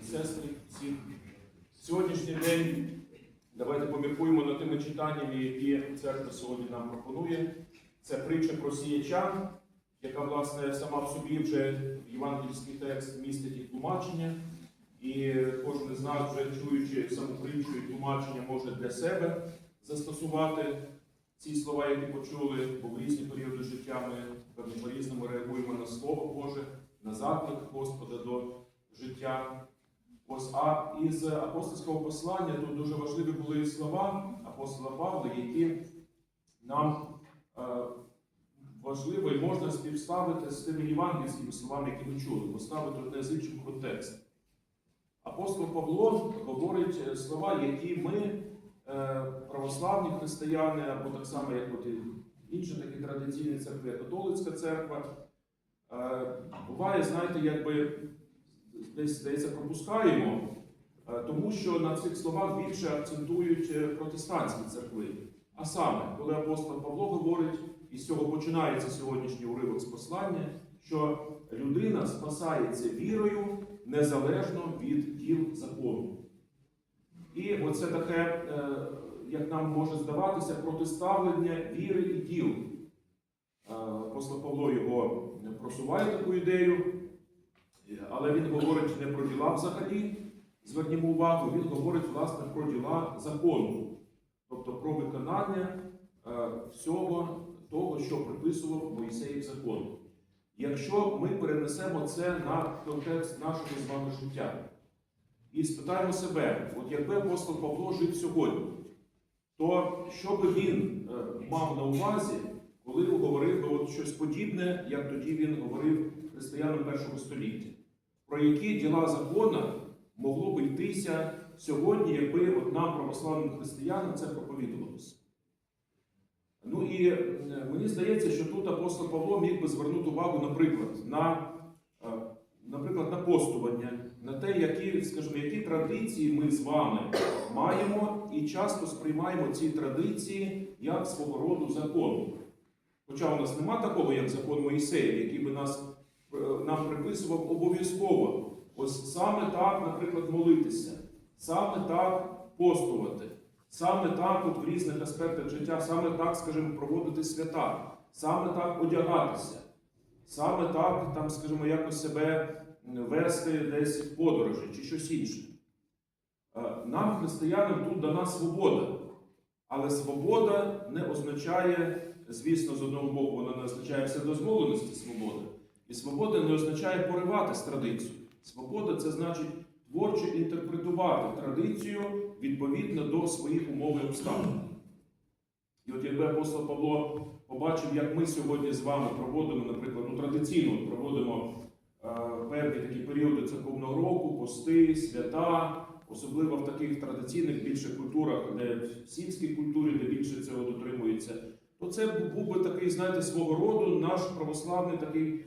і сестри всіх. Сьогоднішній день давайте поміркуємо над тими читаннями, які церква сьогодні нам пропонує. Це притча про сіяча, яка, власне, сама в собі вже євангельський текст містить і тлумачення. І кожен з нас, вже чуючи саму притчу і тлумачення, може для себе застосувати ці слова, які почули, бо в різні періоди життя ми по-різному реагуємо на Слово Боже, на заклик Господа до життя. Ось, а із апостольського послання тут дуже важливі були слова апостола Павла, які нам е, важливо і можна співставити з тими євангельськими словами, які ми чули, поставити одне з іншим контекст. Апостол Павло говорить е, слова, які ми, е, православні християни, або так само, як от інші такі традиційні церкви, католицька церква, е, буває, знаєте, якби десь здається, пропускаємо, е, тому що на цих словах більше акцентують е, протестантські церкви. А саме, коли апостол Павло говорить, і з цього починається сьогоднішній уривок з послання, що людина спасається вірою незалежно від діл закону. І оце таке, е, як нам може здаватися, протиставлення віри і діл. Апостол Павло його просуває таку ідею, але він говорить не про діла взагалі, звернімо увагу, він говорить власне про діла закону, тобто про виконання е, всього того, що приписував Моїсеїв закон. Якщо ми перенесемо це на контекст нашого з вами життя і спитаємо себе, от якби апостол Павло жив сьогодні, то що би він е, мав на увазі, коли говорив от щось подібне, як тоді він говорив християнам першого століття? Про які діла закона могло би йтися сьогодні, якби от нам, православним християнам, це проповідувалося? Ну і е, мені здається, що тут апостол Павло міг би звернути увагу, наприклад, на, е, наприклад, на постування, на те, які, скажімо, які традиції ми з вами маємо і часто сприймаємо ці традиції як свого роду закон. Хоча у нас нема такого, як закон Моїсея, який би нас, нам приписував обов'язково. Ось саме так, наприклад, молитися, саме так постувати. Саме так, от в різних аспектах життя, саме так, скажімо, проводити свята, саме так одягатися, саме так, там, скажімо, якось себе вести десь в подорожі чи щось інше. Е, Нам, християнам, тут дана свобода. Але свобода не означає, звісно, з одного боку, вона не означає вседозволеності свободи. І свобода не означає поривати з традицію. Свобода це значить творчо інтерпретувати традицію відповідно до своїх умов і обставин. І от якби апостол Павло побачив, як ми сьогодні з вами проводимо, наприклад, ну, традиційно проводимо е, певні такі періоди церковного року, пости, свята, особливо в таких традиційних більше культурах, де в сільській культурі, де більше цього дотримується, то це був би такий, знаєте, свого роду наш православний такий,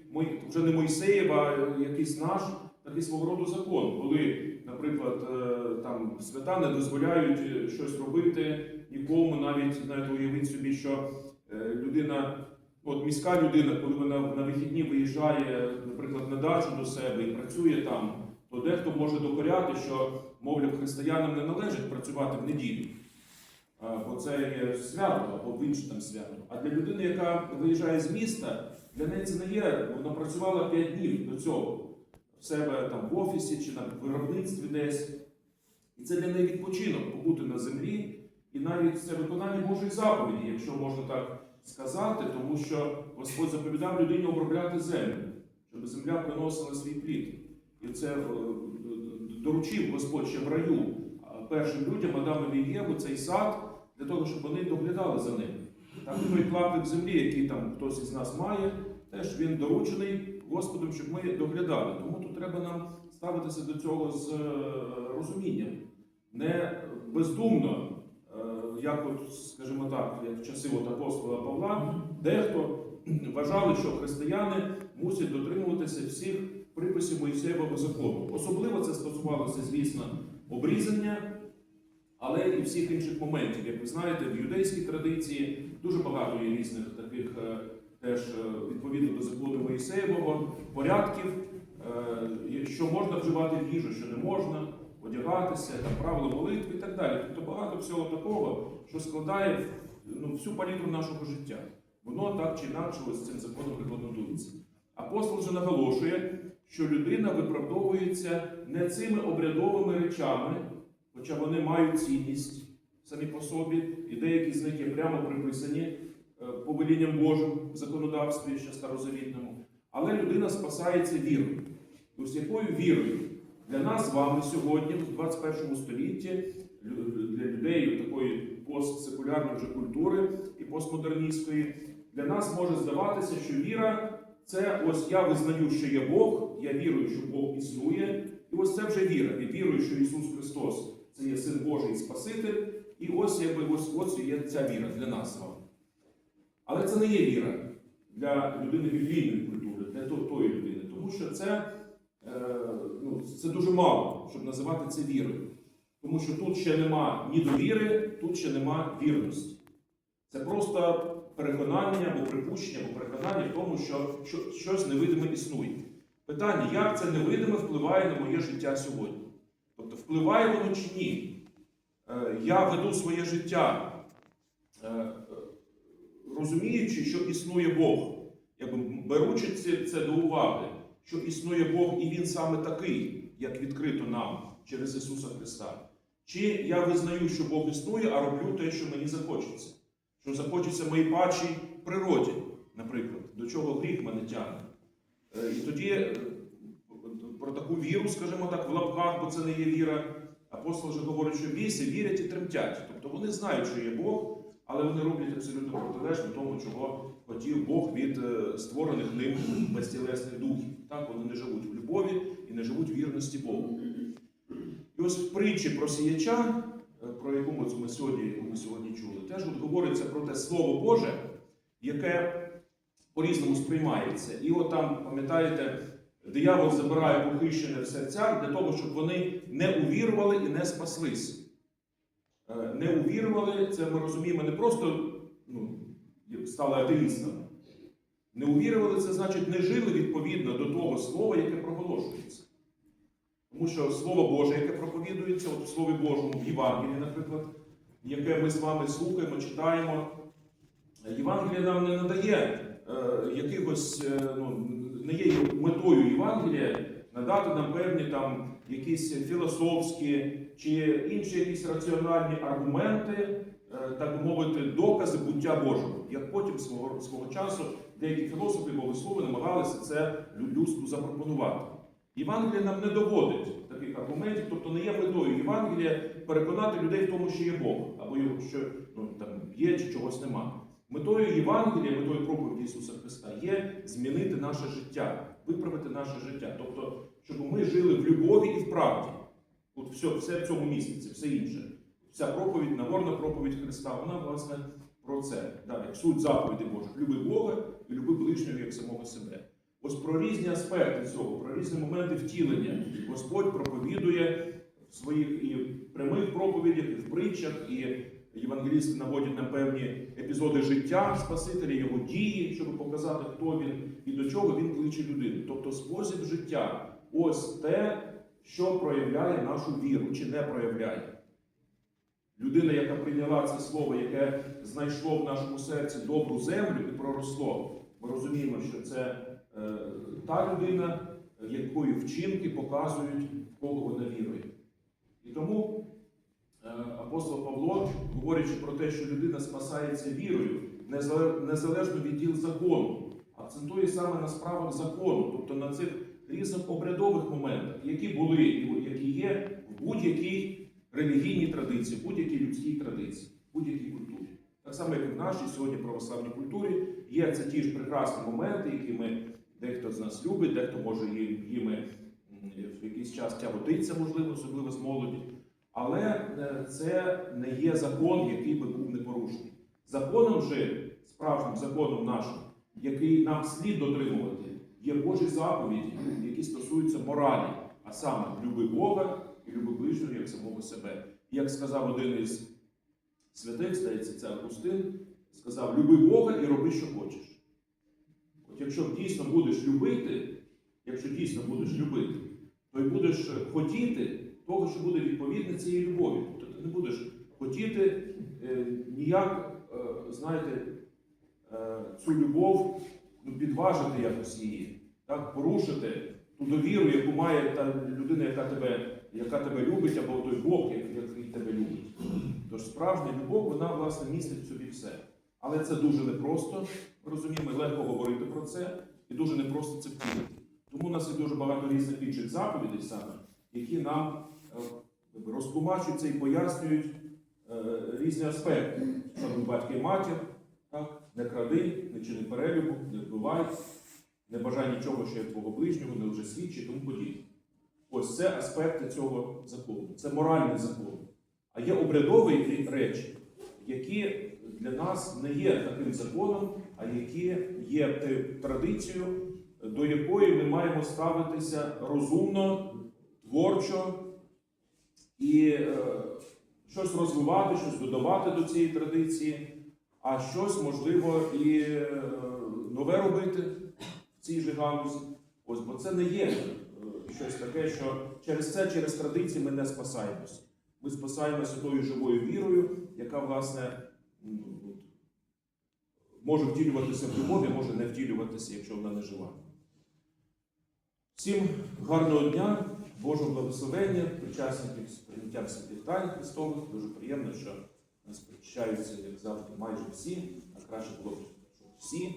вже не Мойсеєв, а якийсь наш такий свого роду закон, коли, наприклад, е, там свята не дозволяють е, щось робити нікому, навіть знаєте, уявіть собі, що е, людина, от міська людина, коли вона на вихідні виїжджає, наприклад, на дачу до себе і працює там, то дехто може докоряти, що, мовляв, християнам не належить працювати в неділю. Бо це є свято або інше там свято. А для людини, яка виїжджає з міста, для неї це не є. Вона працювала 5 днів до цього в себе там в офісі чи на виробництві десь. І це для неї відпочинок побути на землі, і навіть це виконання Божої заповіді, якщо можна так сказати, тому що Господь заповідав людині обробляти землю, щоб земля приносила свій плід. І це е, доручив Господь ще в раю першим людям, Адамові і Єву, цей сад, для того, щоб вони доглядали за ним. Так той клаптик землі, який там хтось із нас має, теж він доручений Господом, щоб ми доглядали. Тому тут треба нам ставитися до цього з е, розумінням, не бездумно, е, як от, скажімо так, як в часи от апостола Павла, дехто вважали, що християни мусять дотримуватися всіх приписів Моїсеєвого закону. Особливо це стосувалося, звісно, обрізання, але і всіх інших моментів. Як ви знаєте, в юдейській традиції дуже багато є різних таких е, теж е, відповідно до закону Моїсеєвого порядків, е, що можна вживати в їжу, що не можна, одягатися, там, правила молитви і так далі. Тобто багато всього такого, що складає ну, всю палітру нашого життя. Воно так чи інакше ось цим законом регламентується. Апостол же наголошує, що людина виправдовується не цими обрядовими речами, хоча вони мають цінність самі по собі, і деякі з них є прямо приписані е, повелінням Божим в законодавстві ще старозавітному. Але людина спасається вірою. Ось якою вірою для нас з вами сьогодні, в 21 столітті, для людей такої постсекулярної вже культури і постмодерністської, для нас може здаватися, що віра це ось я визнаю, що є Бог, я вірую, що Бог існує, і ось це вже віра. Я вірую, що Ісус Христос це є Син Божий Спаситель, і ось якби ось, ось є ця віра для нас з вами. Але це не є віра для людини біблійної культури, для то- тої людини, тому що це, е, ну, це дуже мало, щоб називати це вірою. Тому що тут ще нема ні довіри, тут ще нема вірності. Це просто переконання або припущення, або переконання в тому, що щось невидиме існує. Питання, як це невидиме впливає на моє життя сьогодні? Тобто, впливає воно чи ні? Е, Я веду своє життя, е, розуміючи, що існує Бог, якби беручи це, до уваги, що існує Бог і Він саме такий, як відкрито нам через Ісуса Христа. Чи я визнаю, що Бог існує, а роблю те, що мені захочеться, що захочеться моїй пачій природі, наприклад, до чого гріх мене тягне. Е, І тоді таку віру, скажімо так, в лапках, бо це не є віра. Апостол вже говорить, що біси вірять і тремтять. Тобто вони знають, що є Бог, але вони роблять абсолютно протилежно тому, чого хотів Бог від е, створених ним безтілесних духів. Так, вони не живуть в любові і не живуть в вірності Богу. І ось в притчі про сіяча, е, про яку ми сьогодні, яку ми сьогодні чули, теж от говориться про те Слово Боже, яке по-різному сприймається. І от там, пам'ятаєте, диявол забирає похищене в серцях для того, щоб вони не увірували і не спаслися. Е, Не увірували, це ми розуміємо не просто ну, стали атеїстами. Не увірували, це значить не жили відповідно до того слова, яке проголошується. Тому що Слово Боже, яке проповідується, от в Слові Божому, в Євангелії, наприклад, яке ми з вами слухаємо, читаємо, Євангеліє нам не надає е, якихось, е, ну, не є метою Євангелія надати нам певні там якісь філософські чи інші якісь раціональні аргументи, е, так би мовити, докази буття Божого. Як потім свого, свого часу деякі філософи богослови намагалися це людству запропонувати. Євангелія нам не доводить таких аргументів, тобто не є метою Євангелія переконати людей в тому, що є Бог, або що ну, там є чи чогось нема. Метою Євангелія, метою проповіді Ісуса Христа є змінити наше життя, виправити наше життя. Тобто, щоб ми жили в любові і в правді. От все, все в цьому місяці, все інше. Вся проповідь, нагорна проповідь Христа, вона, власне, про це. Да, як суть заповіді Божих. Люби Бога і люби ближнього як самого себе. Ось про різні аспекти цього, про різні моменти втілення Господь проповідує в своїх і прямих проповідях, і в притчах, і євангелісти наводять на певні епізоди життя Спасителя, його дії, щоб показати, хто він і до чого він кличе людину. Тобто спосіб життя ось те, що проявляє нашу віру чи не проявляє. Людина, яка прийняла це слово, яке знайшло в нашому серці добру землю і проросло, ми розуміємо, що це е, та людина, якої вчинки показують, в кого вона вірує. І тому апостол Павло, говорячи про те, що людина спасається вірою, незалежно від діл закону, акцентує саме на справах закону, тобто на цих різних обрядових моментах, які були і які є в будь-якій релігійній традиції, будь-якій людській традиції, будь-якій культурі. Так само, як і в нашій сьогодні православній культурі, є це ті ж прекрасні моменти, які ми дехто з нас любить, дехто може їм- їми в якийсь час тяготиться, можливо, особливо з молоді. Але е, це не є закон, який би був непорушний. Законом же, справжнім законом нашим, який нам слід дотримувати, є Божі заповіді, які стосуються моралі, а саме люби Бога і люби ближнього як самого себе. І Як сказав один із святих, здається, це Августин, сказав: люби Бога і роби, що хочеш. От якщо дійсно будеш любити, якщо дійсно будеш любити, то й будеш хотіти того, що буде відповідне цієї любові. Тобто ти не будеш хотіти е, ніяк, е, знаєте, е, цю любов ну, підважити якось її, так, порушити ту довіру, яку має та людина, яка тебе, яка тебе любить, або той Бог, який тебе любить. Тож справжня любов, вона власне містить в собі все. Але це дуже непросто, розуміємо, легко говорити про це, і дуже непросто це втілити. Тому у нас є дуже багато різних інших заповідей саме, які нам розтлумачуються і пояснюють е, різні аспекти. Шануй батька і матір, так? не кради, не чини перелюбу, не вбивай, не бажай нічого, що є твого ближнього, не вже свідчи, і тому подібне. Ось це аспекти цього закону. Це моральний закон. А є обрядові речі, які для нас не є таким законом, а які є традицією, до якої ми маємо ставитися розумно, творчо і е, щось розвивати, щось додавати до цієї традиції, а щось можливо і е, нове робити в цій же галузі. Ось, бо це не є е, щось таке, що через це, через традиції ми не спасаємося. Ми спасаємося тою живою вірою, яка, власне, може втілюватися в любові, може не втілюватися, якщо вона не жива. Всім гарного дня, Божого благословення, причасників з прийняттям святих тайн Христових. Дуже приємно, що нас причащаються, як завжди, майже всі, а краще було б, всі,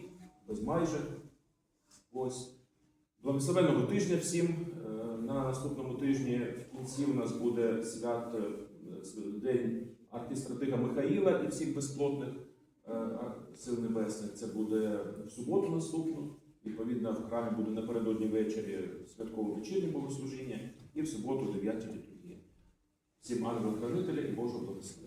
без майже. Ось. Благословенного тижня всім. Е, На наступному тижні в кінці у нас буде свят, е, День архістратига Михаїла і всіх безплотних е, сил небесних. Це буде в суботу наступну. Відповідно, в храмі буде напередодні ввечері святкове вечірнє богослужіння і в суботу о 9 літургії. Всім ангел хранителя і Божого благословення.